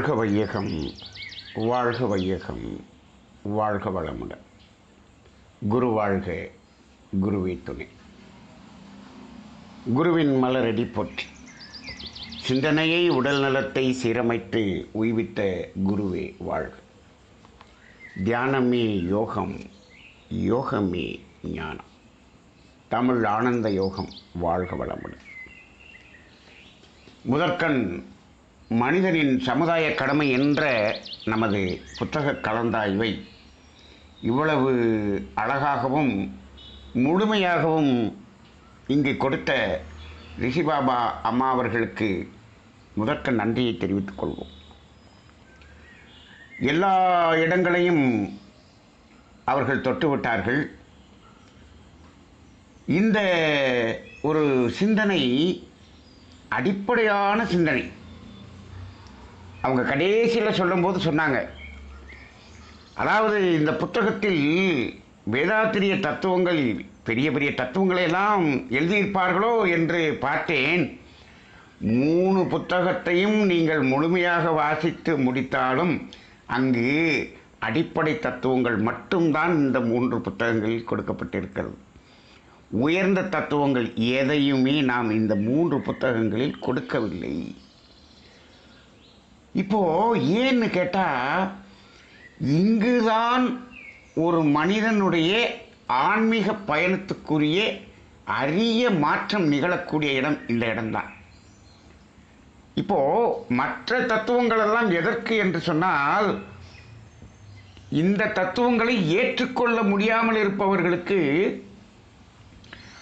வாழ்க வையகம் வாழ்க வையகம் வாழ்க வளமுடன் குரு வாழ்க குருவே துணை குருவின் மலரடி போற்றி சிந்தனையை உடல் நலத்தை சீரமைத்து உய்வித்த குருவே வாழ்க தியானமே யோகம் யோகமே ஞானம் தமிழ் ஆனந்த யோகம் வாழ்க வளமுடன் முதற்கண் மனிதனின் சமுதாய கடமை என்ற நமது புத்தக கலந்தாய்வை இவ்வளவு அழகாகவும் முழுமையாகவும் இங்கு கொடுத்த ரிஷிபாபா அம்மா அவர்களுக்கு முதற்க நன்றியை தெரிவித்துக் கொள்வோம். எல்லா இடங்களையும் அவர்கள் தொட்டுவிட்டார்கள் இந்த ஒரு சிந்தனை அடிப்படையான சிந்தனை அவங்க கடைசியில் சொல்லும்போது சொன்னாங்க. அதாவது இந்த புத்தகத்தில் வேதாத்திரிய தத்துவங்கள் பெரிய பெரிய தத்துவங்களை எல்லாம் எழுதியிருப்பார்களோ என்று பார்த்தேன். மூணு புத்தகத்தையும் நீங்கள் முழுமையாக வாசித்து முடித்தாலும் அங்கு அடிப்படை தத்துவங்கள் மட்டும்தான் இந்த மூன்று புத்தகங்களில் கொடுக்கப்பட்டிருக்கிறது. உயர்ந்த தத்துவங்கள் எதையுமே நாம் இந்த மூன்று புத்தகங்களில் கொடுக்கவில்லை. இப்போ ஏன்னு கேட்டால் இங்குதான் ஒரு மனிதனுடைய ஆன்மீக பயணத்துக்குரிய அரிய மாற்றம் நிகழக்கூடிய இடம் இந்த இடம்தான். இப்போ மற்ற தத்துவங்கள் எல்லாம் எதற்கு என்று சொன்னால் இந்த தத்துவங்களை ஏற்றுக்கொள்ள முடியாமல் இருப்பவர்களுக்கு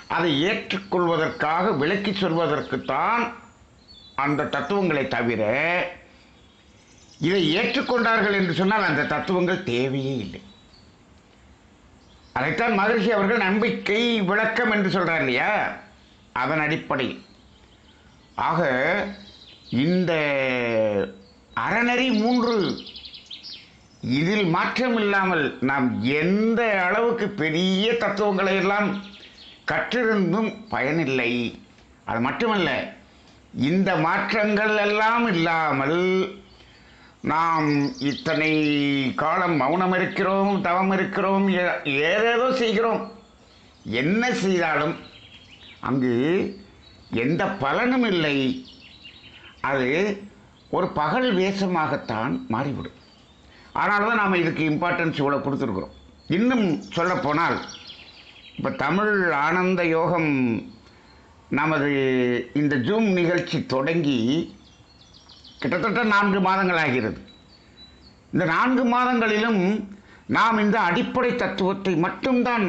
அதை ஏற்றுக்கொள்வதற்காக விளக்கி சொல்வதற்குத்தான் அந்த தத்துவங்களை தவிர இதை ஏற்றுக்கொண்டார்கள் என்று சொன்னால் அந்த தத்துவங்கள் தேவையே இல்லை. அதைத்தான் மகரிஷி அவர்கள் நம்பிக்கை விளக்கம் என்று சொல்கிறார் இல்லையா? அதன் அடிப்படையில். ஆக இந்த அறநெறி மூன்று இதில் மாற்றம் இல்லாமல் நாம் எந்த அளவுக்கு பெரிய தத்துவங்களை எல்லாம் கற்றிருந்தும் பயனில்லை. அது மட்டுமல்ல இந்த மாற்றங்கள் எல்லாம் இல்லாமல் நாம் இத்தனை காலம் மௌனம் இருக்கிறோம் தவம் இருக்கிறோம் ஏ- ஏதேதோ செய்கிறோம். என்ன செய்தாலும் அங்கு எந்த பலனும் இல்லை. அது ஒரு பகல் வேஷமாகத்தான் மாறிவிடும். ஆனால் தான் நாம் இதுக்கு இம்பார்ட்டன்ஸ் இவ்வளோ கொடுத்துருக்குறோம். இன்னும் சொல்லப்போனால் இப்போ தமிழ் ஆனந்த யோகம் நமது இந்த ஜூம் நிகழ்ச்சி தொடங்கி கிட்டத்தட்ட நான்கு மாதங்கள் ஆகிறது இந்த நான்கு மாதங்களிலும் நாம் இந்த அடிப்படை தத்துவத்தை மட்டும்தான்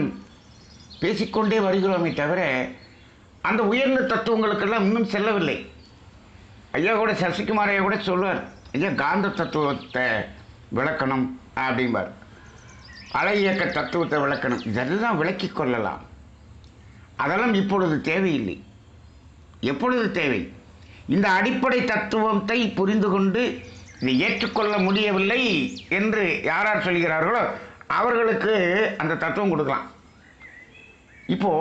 பேசிக்கொண்டே வருகிறோமே தவிர அந்த உயர்ந்த தத்துவங்களுக்கெல்லாம் இன்னும் செல்லவில்லை. ஐயா கூட சசிகுமார் ஐயா கூட சொல்வார் ஐயா காந்த தத்துவத்தை விளக்கணும் அப்படிம்பார். அலை இயக்க தத்துவத்தை விளக்கணும். இதெல்லாம் விளக்கி கொள்ளலாம். அதெல்லாம் இப்பொழுது தேவையில்லை. எப்பொழுது தேவை? இந்த அடிப்படை தத்துவத்தை புரிந்து கொண்டு இதை ஏற்றுக்கொள்ள முடியவில்லை என்று யாரார் சொல்கிறார்களோ அவர்களுக்கு அந்த தத்துவம் கொடுக்கலாம். இப்போ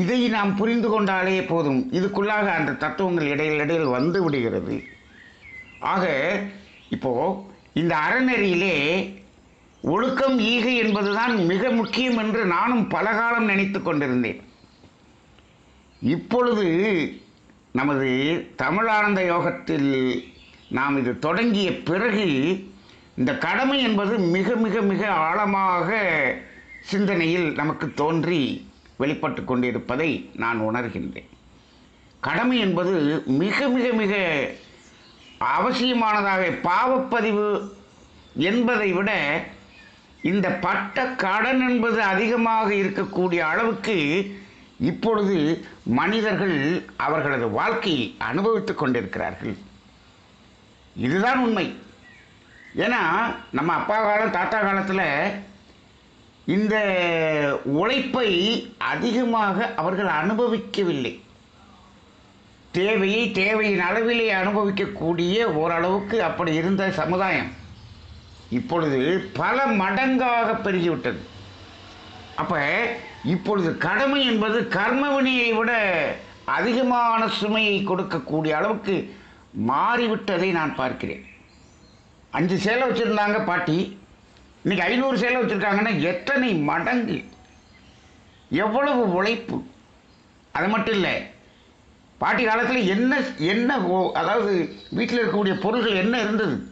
இதை நாம் புரிந்து கொண்டாலே போதும். இதுக்குள்ளாக அந்த தத்துவங்கள் இடையில் இடையில் வந்து விடுகிறது. ஆக இப்போ இந்த அறநெறியிலே ஒழுக்கம் ஈகை என்பதுதான் மிக முக்கியம் என்று நானும் பல காலம் நினைத்து கொண்டிருந்தேன். இப்பொழுது நமது தமிழானந்த யோகத்தில் நாம் இது தொடங்கிய பிறகு இந்த கடமை என்பது மிக மிக மிக ஆழமாக சிந்தனையில் நமக்கு தோன்றி வெளிப்பட்டு கொண்டிருப்பதை நான் உணர்கின்றேன். கடமை என்பது மிக மிக மிக அவசியமானதாக பாவப்பதிவு என்பதை விட இந்த பட்ட கடன் என்பது அதிகமாக இருக்கக்கூடிய அளவுக்கு இப்பொழுது மனிதர்கள் அவர்களது வாழ்க்கையை அனுபவித்துக் கொண்டிருக்கிறார்கள். இதுதான் உண்மை. ஏன்னா நம்ம அப்பா காலம் தாத்தா காலத்தில் இந்த உழைப்பை அதிகமாக அவர்கள் அனுபவிக்கவில்லை. தேவையை தேவையின் அளவிலே அனுபவிக்கக்கூடிய ஓரளவுக்கு அப்படி இருந்த சமுதாயம் இப்பொழுது பல மடங்காக பெருகிவிட்டது. அப்போ இப்பொழுது கடமை என்பது கர்மவினையை விட அதிகமான சுமையை கொடுக்கக்கூடிய அளவுக்கு மாறிவிட்டதை நான் பார்க்கிறேன். அஞ்சு சேலை வச்சுருந்தாங்க பாட்டி. இன்னைக்கு ஐநூறு சேலை வச்சுருக்காங்கன்னா எத்தனை மடங்கு? எவ்வளவு உழைப்பு? அது மட்டும் இல்லை பாட்டி காலத்தில் என்ன என்ன ஓ- அதாவது வீட்டில் இருக்கக்கூடிய பொருள்கள் என்ன இருந்தது?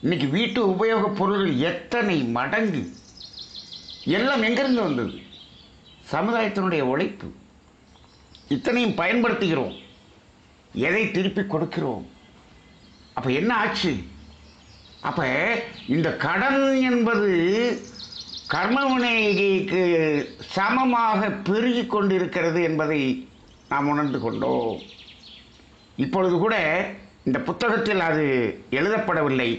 இன்னைக்கு வீட்டு உபயோகப் பொருள்கள் எத்தனை மடங்கு? எல்லாம் எங்கேருந்து வந்தது? சமுதாயத்தினுடைய உழைப்பு. இத்தனையும் பயன்படுத்துகிறோம். எதை திருப்பி கொடுக்கிறோம்? அப்போ என்ன ஆச்சு? அப்போ இந்த கடன் என்பது கர்மவினைக்கு சமமாக பெருகி கொண்டிருக்கிறது என்பதை நாம் உணர்ந்து கொண்டோம். இப்பொழுது கூட இந்த புத்தகத்தில் அது எழுதப்படவில்லை.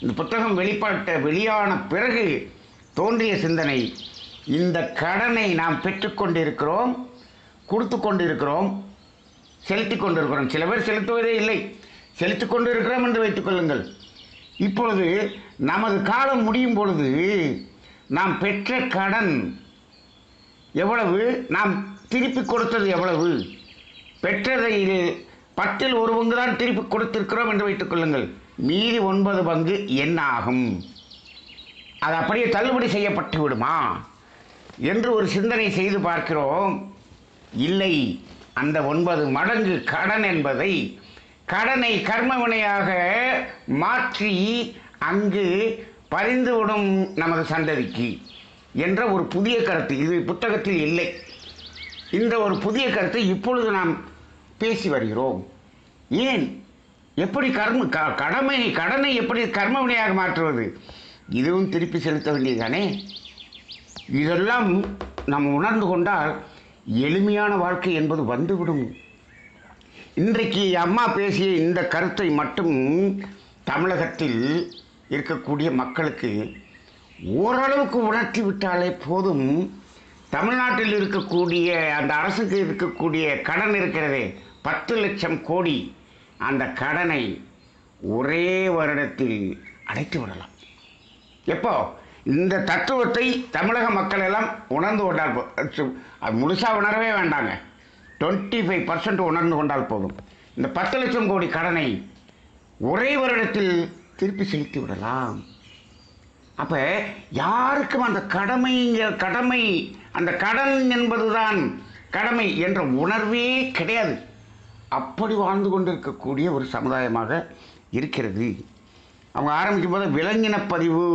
இந்த புத்தகம் வெளிப்பட்ட வெளியான பிறகு தோன்றிய சிந்தனை இந்த கடனை நாம் பெற்றுக்கொண்டிருக்கிறோம் கொடுத்து கொண்டிருக்கிறோம் செலுத்தி கொண்டிருக்கிறோம். சில பேர் செலுத்துவதே இல்லை. செலுத்தி கொண்டிருக்கிறோம் என்று வைத்துக்கொள்ளுங்கள் இப்பொழுது நமது காலம் முடியும் பொழுது நாம் பெற்ற கடன் எவ்வளவு? நாம் திருப்பி கொடுத்தது எவ்வளவு? பெற்றதை பத்தில் ஒரு பங்கு தான் திருப்பி கொடுத்திருக்கிறோம் என்று வைத்துக் கொள்ளுங்கள். மீதி ஒன்பது பங்கு என்ன ஆகும் அது அப்படியே தள்ளுபடி செய்யப்பட்டு விடுமா? என்று ஒரு சிந்தனை செய்து பார்க்கிறோம். இல்லை அந்த ஒன்பது மடங்கு கடன் என்பதை கடனை கர்மவினையாக மாற்றி அங்கு பரிந்துவிடும் நமது சந்ததிக்கு என்ற ஒரு புதிய கருத்து. இது புத்தகத்தில் இல்லை. இந்த ஒரு புதிய கருத்தை இப்பொழுது நாம் பேசி வருகிறோம். ஏன்? எப்படி கர்ம க- கடமை கடனை எப்படி கர்மவினையாக மாற்றுவது? இதுவும் திருப்பி செலுத்த வேண்டியதுதானே? இதெல்லாம் நாம் உணர்ந்து கொண்டால் எளிமையான வாழ்க்கை என்பது வந்துவிடும். இன்றைக்கு அம்மா பேசிய இந்த கருத்தை மட்டும் தமிழகத்தில் இருக்கக்கூடிய மக்களுக்கு ஓரளவுக்கு உணர்த்தி விட்டாலே போதும். தமிழ்நாட்டில் இருக்கக்கூடிய அந்த அரசுக்கு இருக்கக்கூடிய கடன் இருக்கிறதே பத்து லட்சம் கோடி. அந்த கடனை ஒரே வருடத்தில் அடைத்து விடலாம் எப்போ? இந்த தத்துவத்தை தமிழக மக்கள் எல்லாம் உணர்ந்து கொண்டால் அது முழுசாக உணரவே வேண்டாங்க. டுவெண்ட்டி ஃபைவ் பர்சன்ட் உணர்ந்து கொண்டால் போதும். இந்த பத்து லட்சம் கோடி கடனை ஒரே வருடத்தில் திருப்பி செலுத்தி விடலாம். அப்போ யாருக்கும் அந்த கடமைங்க கடமை அந்த கடன் என்பதுதான் கடமை என்ற உணர்வே கிடையாது. அப்படி வாழ்ந்து கொண்டிருக்கக்கூடிய ஒரு சமுதாயமாக இருக்கிறது. அவங்க ஆரம்பிக்கும் போது விலங்கின பதிவு.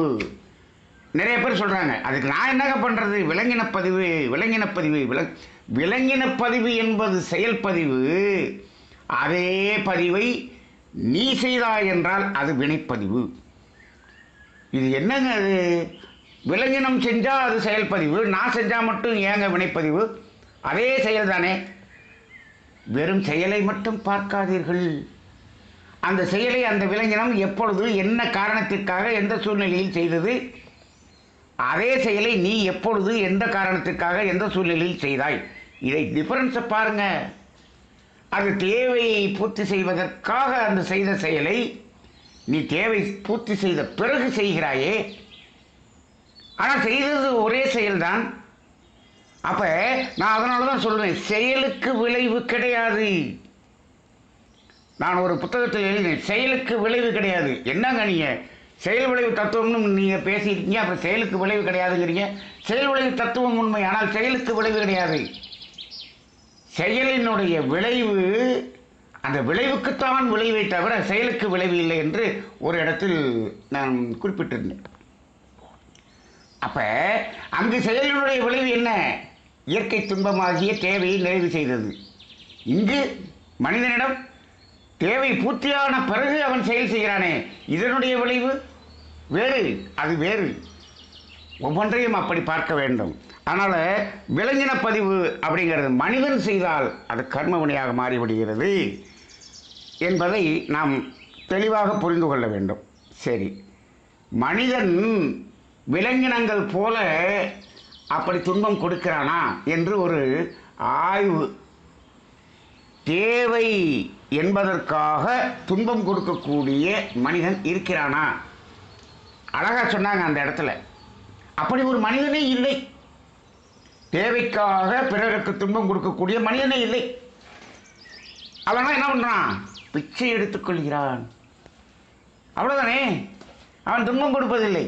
நிறைய பேர் சொல்கிறாங்க அதுக்கு நான் என்னங்க பண்ணுறது விலங்கின பதிவு விலங்கின பதிவு விலங் விலங்கின பதிவு என்பது செயல்பதிவு அதே பதிவை நீ செய்தாய் என்றால் அது வினைப்பதிவு. இது என்னங்க அது? விலங்கினம் செஞ்சால் அது செயல்பதிவு நான் செஞ்சால் மட்டும் ஏங்க வினைப்பதிவு? அதே செயல் தானே வெறும் செயலை மட்டும் பார்க்காதீர்கள். அந்த செயலை அந்த விலங்கினம் எப்பொழுது என்ன காரணத்திற்காக எந்த சூழ்நிலையில் செய்தது? அதே செயலை நீ எப்பொழுது எந்த காரணத்திற்காக எந்த சூழ்நிலையில் செய்தாய்? இதை டிஃபரன்ஸை பாருங்க. அது தேவையை பூர்த்தி செய்வதற்காக அந்த செய்த செயலை நீ தேவை பூர்த்தி செய்த பிறகு செய்கிறாயே. ஆனால் செய்தது ஒரே செயல்தான். அப்போ நான் அதனால தான் சொல்லுவேன் செயலுக்கு விளைவு கிடையாது. நான் ஒரு புத்தகத்தில் எழுதினேன் செயலுக்கு விளைவு கிடையாது. என்னங்க நீங்கள் செயல் விளைவு தத்துவம்னு நீங்கள் பேசியிருக்கீங்க அப்புறம் செயலுக்கு விளைவு கிடையாதுங்கிறீங்க. செயல் விளைவு தத்துவம் உண்மை ஆனால் செயலுக்கு விளைவு கிடையாது. செயலினுடைய விளைவு அந்த விளைவுக்குத்தான் விளைவை தவிர செயலுக்கு விளைவு இல்லை என்று ஒரு இடத்தில் நான் குறிப்பிட்டிருந்தேன். அப்போ அங்கு செயலினுடைய விளைவு என்ன? இயற்கை துன்பமாகிய தேவையை நிறைவு செய்தது. இங்கு மனிதனிடம் தேவை பூர்த்தியான பிறகு அவன் செயல் செய்கிறானே. இதனுடைய விளைவு? வேறு அது வேறு. ஒவ்வொன்றையும் அப்படி பார்க்க வேண்டும். அதனால் விலங்கின பதிவு அப்படிங்கிறது மனிதன் செய்தால் அது கர்மவினையாக மாறிவிடுகிறது என்பதை நாம் தெளிவாக புரிந்து கொள்ள வேண்டும். சரி. மனிதன் விலங்கினங்கள் போல அப்படி துன்பம் கொடுக்கிறானா என்று ஒரு ஆய்வு. தேவை என்பதற்காக துன்பம் கொடுக்கக்கூடிய மனிதன் இருக்கிறானா? அழகா சொன்னாங்க அந்த இடத்துல. அப்படி ஒரு மனிதனே இல்லை. தேவைக்காக பிறருக்கு துன்பம் கொடுக்கக்கூடிய மனிதனே இல்லை. அவனா என்ன பண்ணுறான் பிச்சை எடுத்துக்கொள்கிறான் அவ்வளோதானே அவன் துன்பம் கொடுப்பதில்லை.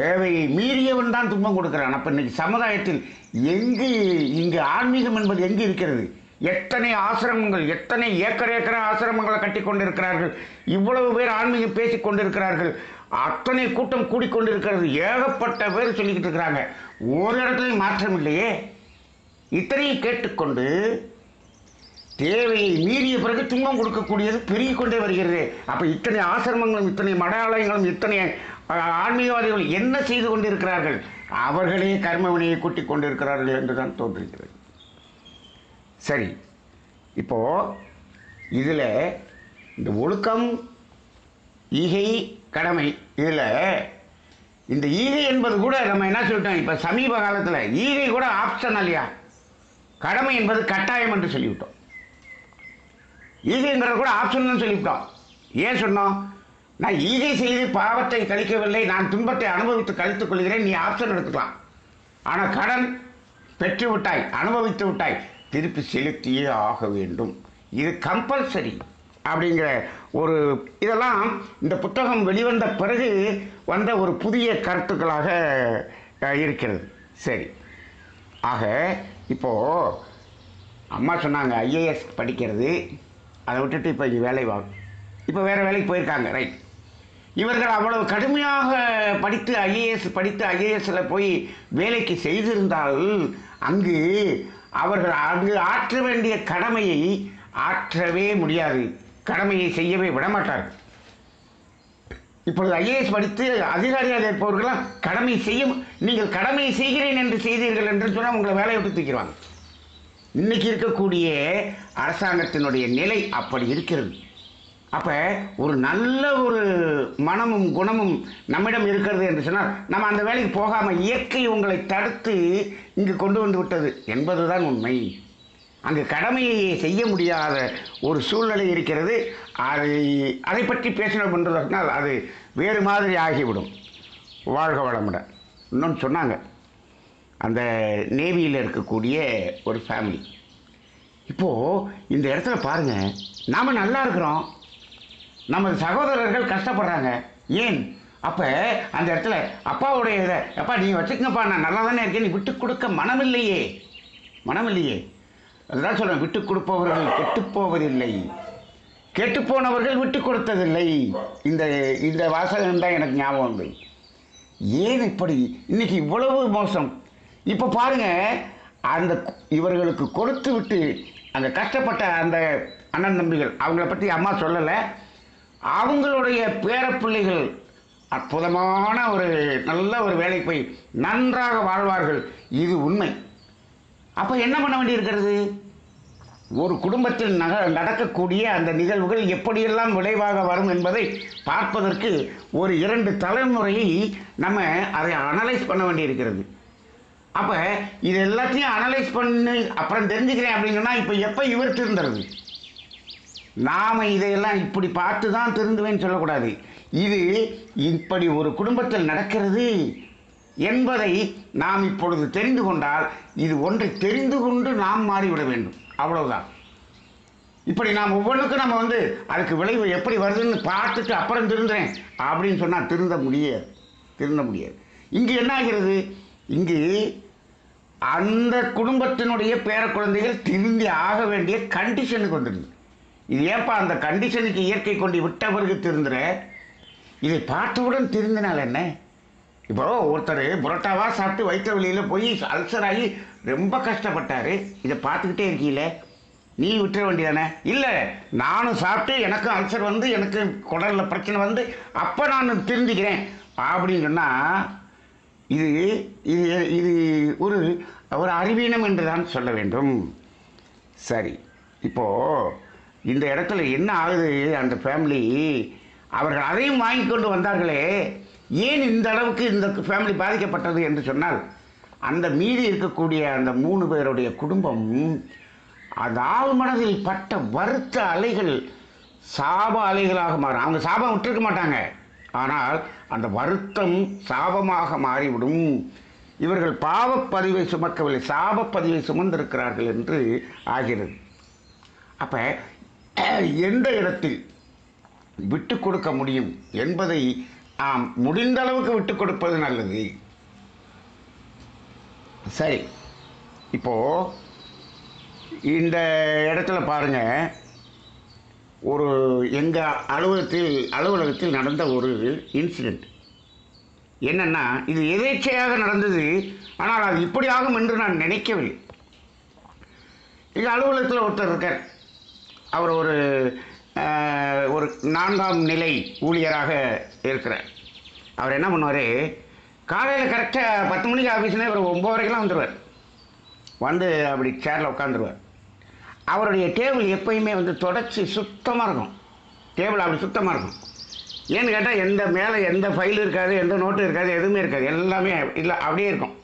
தேவையை மீறியவன் தான் துன்பம் கொடுக்கிறான். அப்போ இன்னைக்கு சமுதாயத்தில் எங்கு இங்கு ஆன்மீகம் என்பது எங்கு இருக்கிறது? எத்தனை ஆசிரமங்கள் எத்தனை ஏக்கர் ஏக்கர் ஆசிரமங்களை கட்டி கொண்டிருக்கிறார்கள்? இவ்வளவு பேர் ஆன்மீகம் பேசி கொண்டிருக்கிறார்கள். அத்தனை கூட்டம் கூடிக்கொண்டிருக்கிறது. ஏகப்பட்ட பேர் சொல்லிக்கிட்டு இருக்கிறாங்க. ஒரு இடத்துலையும் மாற்றம் இல்லையே. இத்தனையும் கேட்டுக்கொண்டு தேவையை மீறிய பிறகு துன்பம் கொடுக்கக்கூடியது பெருகிக் கொண்டே வருகிறது. அப்போ இத்தனை ஆசிரமங்களும் இத்தனை மடாலயங்களும் இத்தனை ஆன்மீகவாதிகள் என்ன செய்து கொண்டிருக்கிறார்கள்? அவர்களே கர்மவினையை கூட்டிக் கொண்டிருக்கிறார்கள் என்று தான் தோன்றுகிறது. சரி. இப்போது இதில் இந்த ஒழுக்கம் ஈகை கடமை. இதில் இந்த ஈகை என்பது கூட நம்ம என்ன சொல்லிட்டோம்? இப்போ சமீப காலத்தில் ஈகை கூட ஆப்ஷன் இல்லையா கடமை என்பது கட்டாயம் என்று சொல்லிவிட்டோம். ஈகைங்கிறது கூட ஆப்ஷன் சொல்லிவிட்டோம். ஏன் சொன்னோம்? நான் ஈகை செய்து பாவத்தை கழிக்கவில்லை நான் துன்பத்தை அனுபவித்து கழித்துக் கொள்கிறேன் நீ ஆப்ஷன் எடுத்துக்கலாம். ஆனால் கடன் பெற்று விட்டாய் அனுபவித்து விட்டாய் திருப்பி செலுத்தியே ஆக வேண்டும். இது கம்பல்சரி அப்படிங்கிற ஒரு இதெல்லாம் இந்த புத்தகம் வெளிவந்த பிறகு வந்த ஒரு புதிய கருத்துக்களாக இருக்கிறது. சரி. ஆக இப்போது அம்மா சொன்னாங்க ஐஏஎஸ் படிக்கிறது அதை விட்டுட்டு இப்போ இங்கே வேலை வாங்க இப்போ வேறு வேலைக்கு போயிருக்காங்க ரைட் இவர்கள் அவ்வளவு கடுமையாக படித்து ஐஏஎஸ் படித்து ஐஏஎஸ்ஸில் போய் வேலைக்கு செய்திருந்தால் அங்கு அவர்கள் அங்கு ஆற்ற வேண்டிய கடமையை ஆற்றவே முடியாது. கடமையை செய்யவே விடமாட்டார்கள். இப்பொழுது ஐஏஎஸ் படித்து அதிகாரியாக இருப்பவர்களாம் கடமை செய்யும் நீங்கள் கடமை செய்கிறேன் என்று செய்தீர்கள் என்று சொன்னால் உங்களை வேலையை விட்டு தூக்கிடுவாங்க. இன்னைக்கு இருக்கக்கூடிய அரசாங்கத்தினுடைய நிலை அப்படி இருக்கிறது. அப்போ ஒரு நல்ல ஒரு மனமும் குணமும் நம்மிடம் இருக்கிறது என்று சொன்னால் நம்ம அந்த வேலைக்கு போகாமல் இயற்கை உங்களை தடுத்து இங்கு கொண்டு வந்து விட்டது என்பதுதான் உண்மை. அங்கு கடமையை செய்ய முடியாத ஒரு சூழ்நிலை இருக்கிறது. அதை அதை பற்றி பேசினோம் என்று சொன்னால் அது வேறு மாதிரி ஆகிவிடும். வாழ்க வளமுடன். இன்னொன்று சொன்னாங்க. அந்த நேவியில் இருக்கக்கூடிய ஒரு ஃபேமிலி இப்போது இந்த இடத்துல பாருங்கள் நாம் நல்லா இருக்கிறோம். நமது சகோதரர்கள் கஷ்டப்படுறாங்க. ஏன்? அப்போ அந்த இடத்துல அப்பாவுடைய இதை அப்பா நீங்கள் வச்சுக்கங்கப்பா நான் நல்லா தானே இருக்கேன். நீ விட்டு கொடுக்க மனமில்லையே. மனமில்லையே. அதுதான் சொல்கிறேன் விட்டு கொடுப்பவர்கள் கெட்டுப் போவதில்லை. கெட்டுப்போனவர்கள் விட்டு கொடுத்ததில்லை. இந்த இந்த வாசகம் தான் எனக்கு ஞாபகம் உண்டு ஏன் இப்படி? இன்னைக்கு இவ்வளவு மோசம். இப்போ பாருங்க அந்த இவர்களுக்கு கொடுத்து விட்டு அந்த கஷ்டப்பட்ட அந்த அண்ணன் தம்பிகள் அவங்கள பற்றி அம்மா சொல்லலை. அவங்களுடைய பேரப்பிள்ளைகள் அற்புதமான ஒரு நல்ல ஒரு வேலைக்கு போய் நன்றாக வாழ்வார்கள். இது உண்மை. அப்போ என்ன பண்ண வேண்டியிருக்கிறது? ஒரு குடும்பத்தில் நக நடக்கக்கூடிய அந்த நிகழ்வுகள் எப்படியெல்லாம் விளைவாக வரும் என்பதை பார்ப்பதற்கு ஒரு இரண்டு தலைமுறையை நம்ம அதை அனலைஸ் பண்ண வேண்டியிருக்கிறது. அப்போ இது எல்லாத்தையும் அனலைஸ் பண்ணி அப்புறம் தெரிஞ்சுக்கிறேன் அப்படின்னு சொன்னால் இப்போ எப்போ இவர் திருந்துறது? நாம் இதையெல்லாம் இப்படி பார்த்து தான் திருந்துவேன்னு சொல்லக்கூடாது. இது இப்படி ஒரு குடும்பத்தில் நடக்கிறது. என்பதை நாம் இப்பொழுது தெரிந்து கொண்டால் இது ஒன்றை தெரிந்து கொண்டு நாம் மாறிவிட வேண்டும். அவ்வளவுதான். இப்படி நாம் ஒவ்வொன்றுக்கும் நம்ம வந்து அதுக்கு விளைவு எப்படி வருதுன்னு பார்த்துட்டு அப்புறம் திருந்துறேன் அப்படின்னு சொன்னால் திருந்த முடியாது. திருந்த முடியாது. இங்கு என்ன ஆகிறது? இங்கு அந்த குடும்பத்தினுடைய பேர குழந்தைகள் திருந்தி ஆக வேண்டிய கண்டிஷனுக்கு வந்துடுது. இது ஏப்பா அந்த கண்டிஷனுக்கு இயற்கை கொண்டு விட்ட பிறகு திருந்துற? இதை பார்த்தவுடன் திருந்தினால் என்ன? இப்போ ஒருத்தர் புரோட்டாவாக சாப்பிட்டு வயிற்று வழியில் போய் அல்சர் ஆகி ரொம்ப கஷ்டப்பட்டார். இதை பார்த்துக்கிட்டே இருக்கீங்களே நீ விட்டுற வேண்டியதானே? இல்லை நானும் சாப்பிட்டு எனக்கும் அல்சர் வந்து எனக்கு குடலில் பிரச்சனை வந்து அப்போ நான் திருந்திக்கிறேன். அப்படின்னு சொன்னால் இது இது இது ஒரு ஒரு அறிவீனம் என்று தான் சொல்ல வேண்டும். சரி இப்போது இந்த இடத்துல என்ன ஆகுது? அந்த ஃபேமிலி அவர்கள் அதையும் வாங்கி கொண்டு வந்தார்களே. ஏன் இந்த அளவுக்கு இந்த ஃபேமிலி பாதிக்கப்பட்டது என்று சொன்னால் அந்த மீதி இருக்கக்கூடிய அந்த மூணு பேருடைய குடும்பம் அது ஆள் மனதில் பட்ட வருத்த அலைகள் சாப அலைகளாக மாறும். அவங்க சாபம் விட்டுருக்க மாட்டாங்க. ஆனால் அந்த வருத்தம் சாபமாக மாறிவிடும். இவர்கள் பாவப்பதிவை சுமக்கவில்லை சாபப்பதிவை சுமந்திருக்கிறார்கள் என்று ஆகிறது. அப்போ எந்த இடத்தில் விட்டு கொடுக்க முடியும் என்பதை ஆம் முடிந்த அளவுக்கு விட்டு கொடுப்பது நல்லது. சரி. இப்போ இந்த இடத்துல பாருங்க. ஒரு எங்கள் அலுவலகத்தில் அலுவலகத்தில் நடந்த ஒரு இன்சிடெண்ட் என்னென்னா இது எதேச்சையாக நடந்தது ஆனால் அது இப்படி ஆகும் என்று நான் நினைக்கவில்லை. எங்கள் அலுவலகத்தில் ஒருத்தர் இருக்கார். அவர் ஒரு ஒரு நான்காம் நிலை ஊழியராக இருக்கிறார். அவர் என்ன பண்ணுவார்? காலையில் கரெக்டாக பத்து மணிக்கு ஆஃபீஸ்னே இவர் ஒம்போதரைக்கெல்லாம் வந்துடுவார் வந்து அப்படி சேரில் உட்காந்துருவார் அவருடைய டேபிள் எப்பயுமே வந்து தொடச்சி சுத்தமாக இருக்கும். டேபிள் அப்படி சுத்தமாக இருக்கும். ஏன்னு கேட்டால் எந்த மேலே எந்த ஃபைல் இருக்காது எந்த நோட்டு இருக்காது எதுவுமே இருக்காது. எல்லாமே இல்லை அப்படியே இருக்கும்.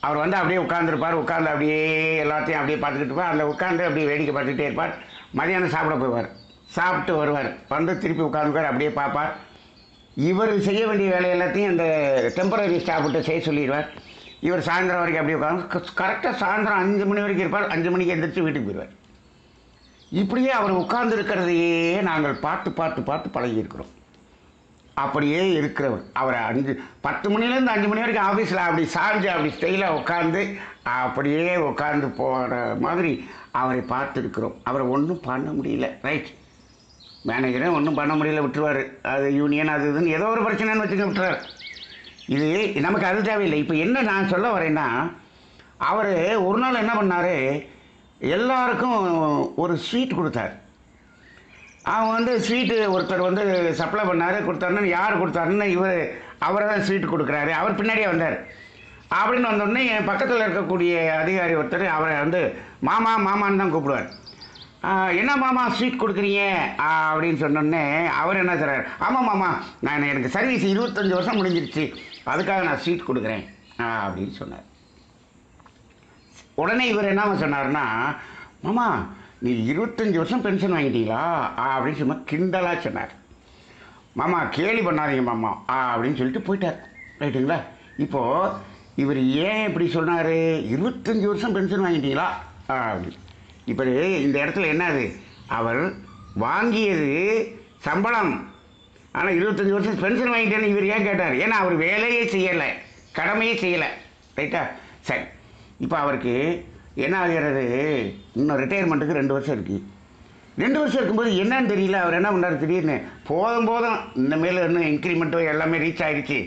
அவர் வந்து அப்படியே உட்காந்துருப்பார் உட்காந்து அப்படியே எல்லாத்தையும் அப்படியே பார்த்துக்கிட்டு இருப்பார். அந்த உட்காந்து அப்படியே வேடிக்கை பார்த்துக்கிட்டே இருப்பார். மதியானம் சாப்பிட போவார் சாப்பிட்டு வருவார். வந்து திருப்பி உட்காந்துருப்பார் அப்படியே பார்ப்பார். இவர் செய்ய வேண்டிய வேலை எல்லாத்தையும் அந்த டெம்பரரி ஸ்டாஃப்கிட்ட செய்ய சொல்லிடுவார். இவர் சாயந்தரம் வரைக்கும் அப்படியே உட்காந்து கரெக்டாக சாயந்தரம் அஞ்சு மணி வரைக்கும் இருப்பார். அஞ்சு மணிக்கு எந்திரிச்சு வீட்டுக்கு போயிடுவார். இப்படியே அவர் உட்கார்ந்து இருக்கிறதையே நாங்கள் பார்த்து பார்த்து பார்த்து பழகியிருக்கிறோம். அப்படியே இருக்கிறவர் அவரை அஞ்சு பத்து மணிலேருந்து அஞ்சு மணி வரைக்கும் ஆஃபீஸில் அப்படி சாஞ்சு அப்படி ஸ்டைலாக உட்காந்து அப்படியே உட்காந்து போகிற மாதிரி அவரை பார்த்துருக்குறோம். அவரை ஒன்றும் பண்ண முடியல. ரைட் மேனேஜரே ஒன்றும் பண்ண முடியல விட்டுருவார். அது யூனியன் அது இதுன்னு ஏதோ ஒரு பிரச்சனைன்னு வச்சுக்க விட்டுறாரு இது நமக்கு அது தேவையில்லை. இப்போ என்ன நான் சொல்ல வரேன்னா அவர் ஒரு நாள் என்ன பண்ணார்? எல்லாருக்கும் ஒரு ஸ்வீட் கொடுத்தார். அவன் வந்து ஸ்வீட்டு ஒருத்தர் வந்து சப்ளை பண்ணார் கொடுத்தாருன்னு யார் கொடுத்தாருன்னு இவர் அவரை தான் ஸ்வீட் கொடுக்குறாரு. அவர் பின்னாடியே வந்தார். அப்படின்னு வந்தோடனே என் பக்கத்தில் இருக்கக்கூடிய அதிகாரி ஒருத்தர் அவரை வந்து மாமா மாமான்னு தான் கூப்பிடுவார். என்ன மாமா ஸ்வீட் கொடுக்குறீங்க? அப்படின்னு சொன்னோடனே அவர் என்ன சொல்கிறார் ஆமாம் மாமா நான் எனக்கு சர்வீஸ் இருபத்தஞ்சி வருஷம் முடிஞ்சிருச்சு. அதுக்காக நான் ஸ்வீட் கொடுக்குறேன். அப்படின்னு சொன்னார். உடனே இவர் என்ன சொன்னார்னா மாமா நீ இருபத்தஞ்சி வருஷம் பென்ஷன் வாங்கிட்டீங்களா? அப்படின்னு சும்மா கிண்டலாக சொன்னார். மாமா கேலி பண்ணாதீங்க மாமா ஆ அப்படின்னு சொல்லிட்டு போயிட்டார். ரைட்டுங்களா? இப்போது இவர் ஏன் இப்படி சொன்னார்? இருபத்தஞ்சி வருஷம் பென்ஷன் வாங்கிட்டீங்களா? ஆ அப்படின்னு இப்போ இந்த இடத்துல என்னது அவர் வாங்கியது சம்பளம். ஆனால் இருபத்தஞ்சி வருஷம் பென்ஷன் வாங்கிட்டேன்னு இவர் ஏன் கேட்டார்? ஏன்னா அவர் வேலையே செய்யலை கடமையே செய்யலை. ரைட்டா? சரி. இப்போ அவருக்கு என்ன ஆகிறது? இன்னும் ரிட்டையர்மெண்ட்டுக்கு ரெண்டு வருஷம் இருக்குது ரெண்டு வருஷம் இருக்கும்போது என்னன்னு தெரியல. அவர் என்ன பண்ணார்? திடீர்னு போதும் போதும். இனிமேல் இன்னும் இன்க்ரிமெண்ட்டோ எல்லாமே ரீச் ஆகிடுச்சு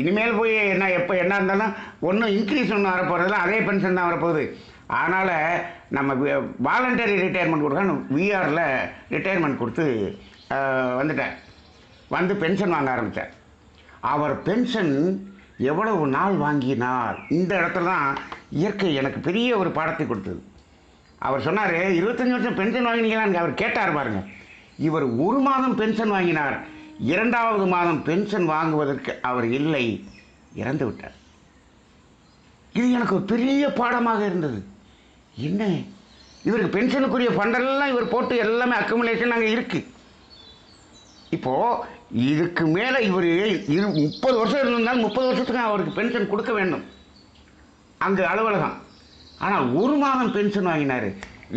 இனிமேல் போய் என்ன எப்போ என்ன இருந்தாலும் ஒன்றும் இன்க்ரீஸ் ஒன்றும் வரப்போகிறதில்ல அதே பென்ஷன் தான் வரப்போகுது. அதனால் நம்ம வாலண்டரி ரிட்டையர்மெண்ட் கொடுக்கணும். விஆரில் ரிட்டையர்மெண்ட் கொடுத்து வந்துட்டேன் வந்து பென்ஷன் வாங்க ஆரம்பித்தேன் அவர் பென்ஷன் எவ்வளவு நாள் வாங்கினார்? இந்த இடத்துல தான் இயற்கை எனக்கு பெரிய ஒரு பாடத்தை கொடுத்தது. அவர் சொன்னார் இருபத்தஞ்சி வருஷம் பென்ஷன் வாங்கினீங்களான்னு. அவர் கேட்டார் பாருங்க. இவர் ஒரு மாதம் பென்ஷன் வாங்கினார். இரண்டாவது மாதம் பென்ஷன் வாங்குவதற்கு அவர் இல்லை. இறந்து விட்டார். இது எனக்கு ஒரு பெரிய பாடமாக இருந்தது. என்ன? இவருக்கு பென்ஷனுக்குரிய ஃபண்டெல்லாம் இவர் போட்டு எல்லாமே அக்குமுலேஷன் அங்கே இருக்குது இப்போது இதுக்கு மேலே இவர் இரு முப்பது வருஷம் இருந்திருந்தாலும் முப்பது வருஷத்துக்கு அவருக்கு பென்ஷன் கொடுக்க வேண்டும். அங்கே அலுவலகம். ஆனால் ஒரு மாதம் பென்ஷன் வாங்கினார்.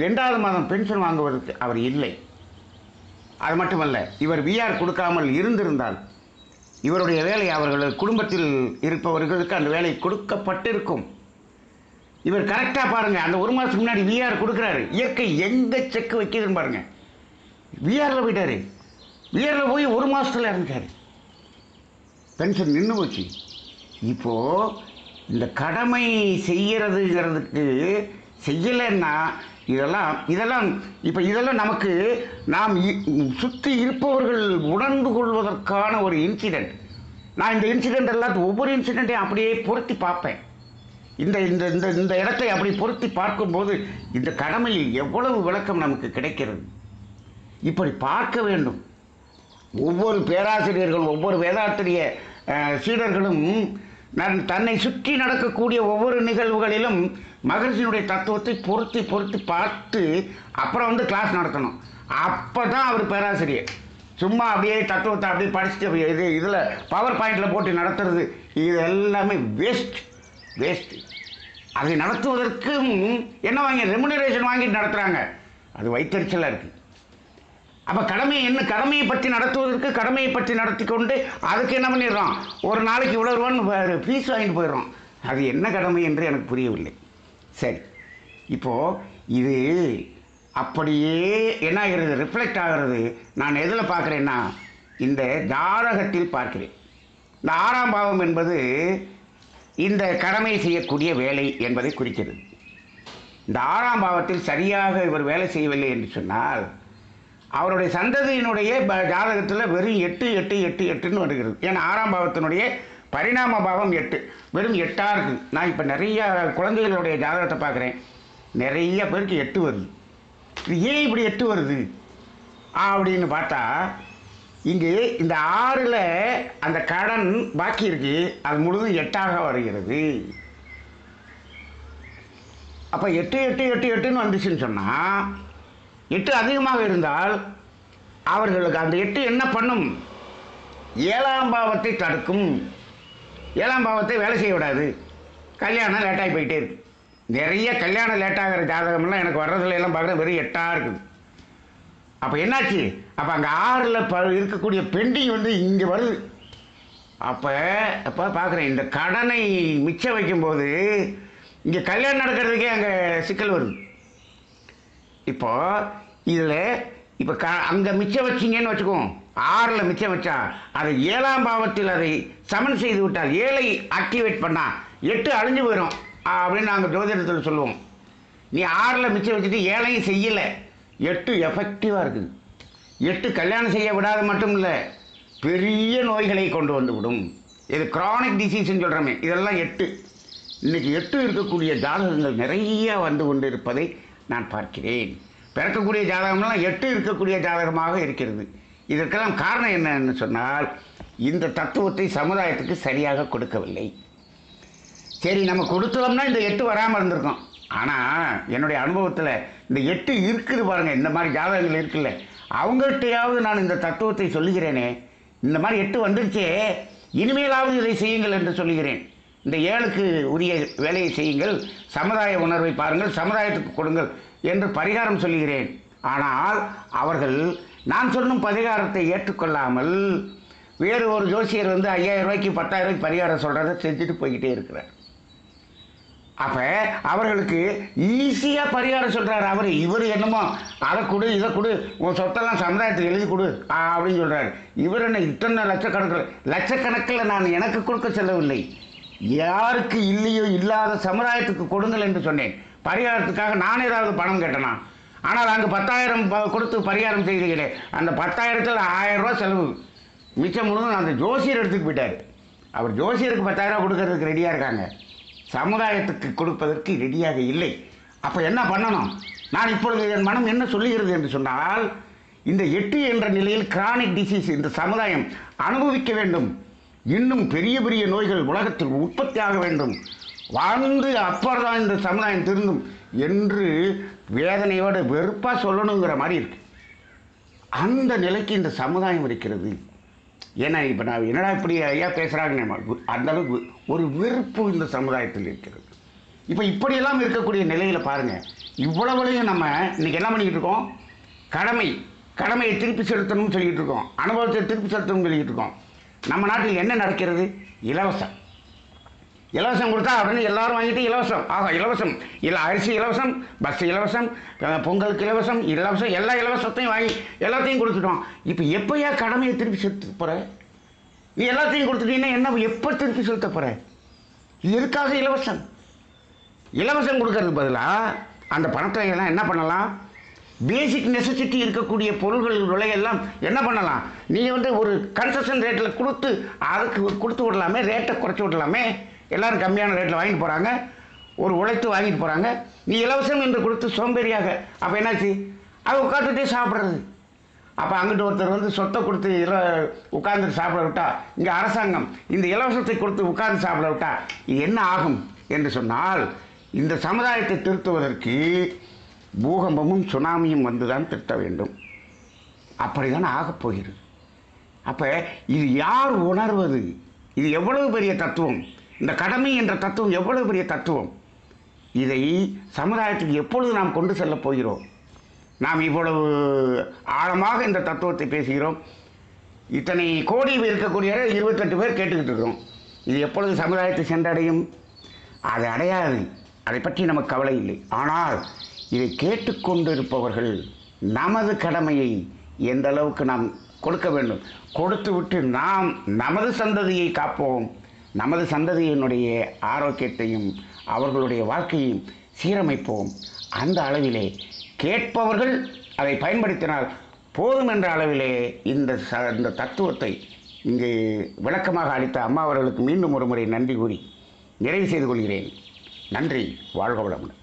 ரெண்டாவது மாதம் பென்ஷன் வாங்குவதற்கு அவர் இல்லை. அது மட்டுமல்ல இவர் விஆர் கொடுக்காமல் இருந்திருந்தால் இவருடைய வேலை அவர்கள் குடும்பத்தில் இருப்பவர்களுக்கு அந்த வேலை கொடுக்கப்பட்டிருக்கும். இவர் கரெக்டாக பாருங்கள் அந்த ஒரு மாதத்துக்கு முன்னாடி விஆர் கொடுக்குறாரு. இயற்கை எங்கே செக் வைக்கிதுன்னு பாருங்கள் விஆரில் போயிட்டாரு. வீரில் போய் ஒரு மாதத்தில் இறந்துட்டார். பென்ஷன் நின்று போச்சு. இப்போது இந்த கடமை செய்கிறதுங்கிறதுக்கு செய்யலைன்னா இதெல்லாம் இதெல்லாம் இப்போ இதெல்லாம் நமக்கு நாம் சுற்றி இருப்பவர்கள் உணர்ந்து கொள்வதற்கான ஒரு இன்சிடெண்ட் நான் இந்த இன்சிடெண்ட் எல்லாத்தையும் ஒவ்வொரு இன்சிடெண்ட்டையும் அப்படியே பொருத்தி பார்ப்பேன். இந்த இந்த இந்த இந்த இடத்தை அப்படி பொருத்தி பார்க்கும்போது இந்த கடமையில் எவ்வளவு விளக்கம் நமக்கு கிடைக்கிறது? இப்படி பார்க்க வேண்டும். ஒவ்வொரு பேராசிரியர்களும் ஒவ்வொரு வேதாத்திரிய சீடர்களும் நன் தன்னை சுற்றி நடக்கக்கூடிய ஒவ்வொரு நிகழ்வுகளிலும் மகர்ஷியினுடைய தத்துவத்தை பொருத்தி பொருத்தி பார்த்து அப்புறம் வந்து கிளாஸ் நடத்தணும். அப்போ தான் அவர் பேராசிரியர். சும்மா அப்படியே தத்துவத்தை அப்படியே படிச்சுட்டு அப்படியே இது இதில் பவர் பாயிண்டில் போட்டு நடத்துறது இது எல்லாமே வேஸ்ட் வேஸ்ட்டு அதை நடத்துவதற்கும் என்ன வாங்கி ரெமுனரேஷன் வாங்கிட்டு நடத்துகிறாங்க அது வைத்தறிச்சலாக இருக்குது அப்போ கடமை என்ன கடமையை பற்றி நடத்துவதற்கு கடமையை பற்றி நடத்தி கொண்டு அதுக்கு என்ன பண்ணிடுறோம்? ஒரு நாளைக்கு இவ்வளோ ரூபான்னு ஃபீஸ் வாங்கிட்டு போயிடுறோம். அது என்ன கடமை என்று எனக்கு புரியவில்லை. சரி. இப்போது இது அப்படியே என்ன ஆகிறது? ரிஃப்ளெக்ட் ஆகிறது. நான் எதில் பார்க்குறேன்னா இந்த ஜாதகத்தில் பார்க்கிறேன். இந்த ஆறாம் பாவம் என்பது இந்த கடமை செய்யக்கூடிய வேலை என்பதை குறிக்கிறது. இந்த ஆறாம் பாவத்தில் சரியாக இவர் வேலை செய்யவில்லை என்று சொன்னால் அவருடைய சந்ததியினுடைய ப- ஜாதகத்தில் வெறும் எட்டு எட்டு எட்டு எட்டுன்னு வருகிறது. ஏன்னா ஆறாம் பாவத்தினுடைய பரிணாம பாவம் எட்டு. வெறும் எட்டாக இருக்குது நான் இப்போ நிறைய குழந்தைகளுடைய ஜாதகத்தை பார்க்குறேன். நிறைய பேருக்கு எட்டு வருது. இது ஏன் இப்படி எட்டு வருது? அப்படின்னு பார்த்தா இங்கே இந்த ஆறில் அந்த கடன் பாக்கி இருக்கு. அது முழுதும் எட்டாக வருகிறது. அப்போ எட்டு எட்டு எட்டு எட்டுன்னு வந்துச்சுன்னு சொன்னால் எட்டு அதிகமாக இருந்தால் அவர்களுக்கு அந்த எட்டு என்ன பண்ணும்? ஏழாம் பாவத்தை தடுக்கும். ஏழாம் பாவத்தை வேலை செய்ய விடாது. கல்யாணம் லேட்டாகி போயிட்டே இருக்கு. நிறைய கல்யாணம் லேட்டாகிற ஜாதகம்லாம் எனக்கு வர்றதுல எல்லாம் பார்க்குறேன் வெறும் எட்டாக இருக்குது. அப்போ என்னாச்சு? அப்போ அங்கே ஆறில் ப இருக்கக்கூடிய பெண்டிங் வந்து இங்கே வருது. அப்போ அப்போ பார்க்குறேன் இந்த கடனை மிச்சம் வைக்கும்போது இங்கே கல்யாணம் நடக்கிறதுக்கே அங்கே சிக்கல் வருது. இப்போ இதில் இப்போ க அங்கே மிச்சம் வச்சிங்கன்னு வச்சுக்கோம் ஆறில் மிச்சம் வச்சா அதை ஏழாம் பாவத்தில் அதை சமன் செய்து விட்டால் ஏழை ஆக்டிவேட் பண்ணால் எட்டு அழிஞ்சு போயிடும் அப்படின்னு நாங்கள் ஜோதிடத்தில் சொல்லுவோம். நீ ஆறில் மிச்சம் வச்சுட்டு ஏழையும் செய்யலை. எட்டு எஃபெக்டிவாக இருக்குது. எட்டு கல்யாணம் செய்ய விடாத மட்டும் இல்லை பெரிய நோய்களை கொண்டு வந்து விடும் இது கிரானிக் டிசீஸ்ன்னு சொல்கிறோமே இதெல்லாம் எட்டு. இன்றைக்கி எட்டு இருக்கக்கூடிய ஜாதகங்கள் நிறைய வந்து கொண்டு இருப்பதை நான் பார்க்கிறேன். பிறக்கக்கூடிய ஜாதகம்லாம் எட்டு இருக்கக்கூடிய ஜாதகமாக இருக்கிறது. இதற்கெல்லாம் காரணம் என்னன்னு சொன்னால் இந்த தத்துவத்தை சமுதாயத்துக்கு சரியாக கொடுக்கவில்லை. சரி நம்ம கொடுத்தோம்னா இந்த எட்டு வராமல் இருந்திருக்கோம். ஆனால் என்னுடைய அனுபவத்தில் இந்த எட்டு இருக்குது பாருங்கள் இந்த மாதிரி ஜாதகங்கள் இருக்குல்ல. அவங்கள்ட்டையாவது நான் இந்த தத்துவத்தை சொல்லுகிறேனே. இந்த மாதிரி எட்டு வந்துருச்சே. இனிமேலாவது இதை செய்யுங்கள் என்று சொல்லுகிறேன். இந்த ஏழுக்கு உரிய வேலையை செய்யுங்கள் சமுதாய உணர்வை பாருங்கள் சமுதாயத்துக்கு கொடுங்கள் என்று பரிகாரம் சொல்லுகிறேன். ஆனால் அவர்கள் நான் சொல்லும் பரிகாரத்தை ஏற்றுக்கொள்ளாமல் வேறு ஒரு ஜோசியர் வந்து ஐயாயிரம் ரூபாய்க்கு பத்தாயிரம் ரூபாய்க்கு பரிகாரம் சொல்கிறத செஞ்சுட்டு போய்கிட்டே இருக்கிறார். அப்போ அவர்களுக்கு ஈஸியாக பரிகாரம் சொல்கிறார் அவர் இவர் என்னமோ அதை கொடு இதை கொடு உன் சொத்தெல்லாம் சமுதாயத்துக்கு எழுதி கொடு அப்படின்னு சொல்கிறார் இவர் என்ன இத்தனை லட்சக்கணக்கில் லட்சக்கணக்கில் நான் எனக்கு கொடுக்க செல்லவில்லை. யாருக்கு இல்லையோ இல்லாத சமுதாயத்துக்கு கொடுங்கள் என்று சொன்னேன். பரிகாரத்துக்காக நான் ஏதாவது பணம் கேட்டனா? ஆனால் அங்கே பத்தாயிரம் ப- கொடுத்து பரிகாரம் செய்கிறீங்களே அந்த பத்தாயிரத்தில் ஆயிரம் ரூபா செலவு. மிச்சம் முழுவதும் அந்த ஜோசியர் எடுத்துக்கு போயிட்டார். அவர் ஜோசியருக்கு பத்தாயிரம் கொடுக்கறதுக்கு ரெடியாக இருக்காங்க. சமுதாயத்துக்கு கொடுப்பதற்கு ரெடியாக இல்லை. அப்போ என்ன பண்ணணும்? நான் இப்பொழுது என் மனம் என்ன சொல்லுகிறது என்று சொன்னால் இந்த எட்டு என்ற நிலையில் கிரானிக் டிசீஸ் இந்த சமுதாயம் அனுபவிக்க வேண்டும். இன்னும் பெரிய பெரிய நோய்கள் உலகத்தில் உற்பத்தியாக வேண்டும். வாழ்ந்து அப்புறம் இந்த சமுதாயம் திருந்தும் என்று வேதனையோட வெறுப்பாக சொல்லணுங்கிற மாதிரி இருக்கு. அந்த நிலைக்கு இந்த சமுதாயம் இருக்கிறது. ஏன்னா இப்போ நான் என்னடா இப்படி ஐயா பேசுகிறாங்க அந்த அளவுக்கு ஒரு வெறுப்பு இந்த சமுதாயத்தில் இருக்கிறது. இப்போ இப்படியெல்லாம் இருக்கக்கூடிய நிலையில் பாருங்கள் இவ்வளவுலையும் நம்ம இன்றைக்கி என்ன பண்ணிக்கிட்டு இருக்கோம்? கடமை கடமையை திருப்பி செலுத்தணும்னு சொல்லிக்கிட்டு இருக்கோம். அனுபவத்தை திருப்பி செலுத்தணும்னு சொல்லிக்கிட்டு இருக்கோம். நம்ம நாட்டில் என்ன நடக்கிறது? இலவசம். இலவசம் கொடுத்தா உடனே எல்லாரும் வாங்கிட்டு இலவசம். ஆஹா இலவசம். இல்லை அரிசி இலவசம் பஸ் இலவசம் பொங்கலுக்கு இலவசம் இலவசம் எல்லா இலவசத்தையும் வாங்கி எல்லாத்தையும் கொடுத்துட்டோம். இப்போ எப்போயா கடமையை திருப்பி செலுத்த போகிற நீ எல்லாத்தையும் கொடுத்துட்டீங்கன்னா என்ன எப்போ திருப்பி செலுத்த போகிற இது எதுக்காக இலவசம்? இலவசம் கொடுக்கறதுக்கு பதிலாக அந்த பணத்தை எல்லாம் என்ன பண்ணலாம்? பேசிக் நெசசிட்டி இருக்கக்கூடிய பொருள்கள் விலையெல்லாம் என்ன பண்ணலாம்? நீங்கள் வந்து ஒரு கன்செஷன் ரேட்டில் கொடுத்து அதுக்கு கொடுத்து விடலாமே ரேட்டை குறைச்சி விடலாமே. எல்லோரும் கம்மியான ரேட்டில் வாங்கிட்டு போகிறாங்க ஒரு உழைத்து வாங்கிட்டு போகிறாங்க நீ இலவசம் என்று கொடுத்து சோம்பேறியாக அப்போ என்னாச்சு? அது உட்காந்துட்டே சாப்பிட்றது. அப்போ அங்கிட்டு ஒருத்தர் வந்து சொத்தை கொடுத்து இல உட்கார்ந்து சாப்பிட விட்டா இங்கே அரசாங்கம் இந்த இலவசத்தை கொடுத்து உட்கார்ந்து சாப்பிட விட்டா இது என்ன ஆகும்? என்று சொன்னால் இந்த சமுதாயத்தை திருத்துவதற்கு பூகம்பமும் சுனாமியும் வந்து தான் திருத்த வேண்டும். அப்படி தான் ஆகப்போகிறது அப்போ இது யார் உணர்வது? இது எவ்வளவு பெரிய தத்துவம்? இந்த கடமை என்ற தத்துவம் எவ்வளவு பெரிய தத்துவம்? இதை சமுதாயத்துக்கு எப்பொழுது நாம் கொண்டு செல்லப் போகிறோம்? நாம் இவ்வளவு ஆழமாக இந்த தத்துவத்தை பேசுகிறோம். இத்தனை கோடி பேர் இருக்கக்கூடிய இருபத்தெட்டு பேர் கேட்டுக்கிட்டு இருக்கோம். இது எப்பொழுது சமுதாயத்தை சென்றடையும்? அது அடையாது. அதை பற்றி நமக்கு கவலை இல்லை. ஆனால் இதை கேட்டுக்கொண்டிருப்பவர்கள் நமது கடமையை எந்த அளவுக்கு நாம் கொடுக்க வேண்டும்? கொடுத்துவிட்டு நாம் நமது சந்ததியை காப்போம். நமது சந்ததியினுடைய ஆரோக்கியத்தையும் அவர்களுடைய வாழ்க்கையையும் சீரமைப்போம். அந்த அளவிலே கேட்பவர்கள் அதை பயன்படுத்தினால் போதும் என்ற அளவிலே இந்த ச இந்த தத்துவத்தை இங்கு விளக்கமாக அளித்த அம்மா அவர்களுக்கு மீண்டும் ஒரு முறை நன்றி கூறி நிறைவு செய்து கொள்கிறேன். நன்றி. வாழ்க வளமுடன்.